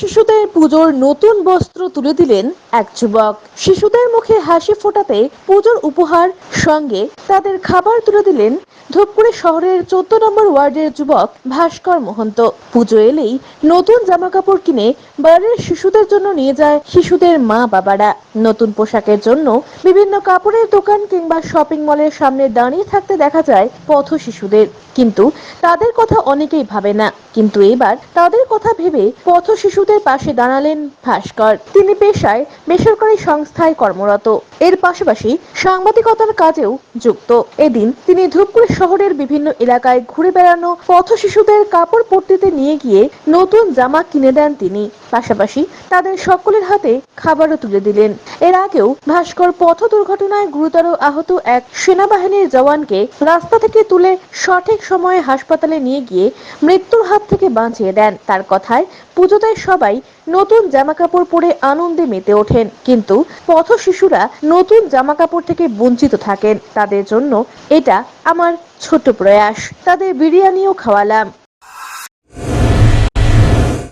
শিশুদের পুজোর নতুন বস্ত্র তুলে দিলেন এক যুবক। শিশুদের মুখে হাসি ফোটাতে পুজোর উপহার সঙ্গে তাদের খাবার তুলে দিলেন ধূপগুড়ি শহরের চোদ্দ নম্বর ওয়ার্ডের যুবক ভাস্কর মহন্ত। পুজো এলেই নতুন জামা কাপড় কিনে বাড়ির শিশুদের জন্য নিয়ে যায় শিশুদের মা বাবারা। নতুন পোশাকের জন্য বিভিন্ন কাপড়ের দোকান কিংবা শপিং মলের সামনে দাঁড়িয়ে থাকতে দেখা যায় পথ শিশুদের। কিন্তু তাদের কথা অনেকেই ভাবে না। কিন্তু এবার তাদের কথা ভেবে পথ শিশুদের পাশে দাঁড়ালেন ভাস্কর। তিনি পেশায় বেসরকারি সংস্থায় কর্মরত। এর পাশাপাশি সাংবাদিকতার কাজেও যুক্ত। এদিন তিনি ধূপগুড়ি শহরের বিভিন্ন এলাকায় ঘুরে বেড়ানো পথ শিশুদের কাপড় পট্টিতে নিয়ে গিয়ে নতুন জামা কিনে দেন তিনি। পাশাপাশি তাদের সকলের হাতে খাবারও তুলে দিলেন। এর আগেও ভাস্কর পথ দুর্ঘটনায় গুরুতর আহত এক সেনাবাহিনীর জওয়ানকে রাস্তা থেকে তুলে সঠিক সময়ে হাসপাতালে নিয়ে গিয়ে মৃত্যুর হাত থেকে বাঁচিয়ে দেন। তার কথায়, পুজোতে সবাই নতুন জামা কাপড় পরে আনন্দে মেতে ওঠেন। কিন্তু পথ শিশুরা নতুন জামা কাপড় থেকে বঞ্চিত থাকেন। তাদের জন্য এটা আমার ছোট প্রয়াস। তাদের বিরিয়ানিও খাওয়ালাম।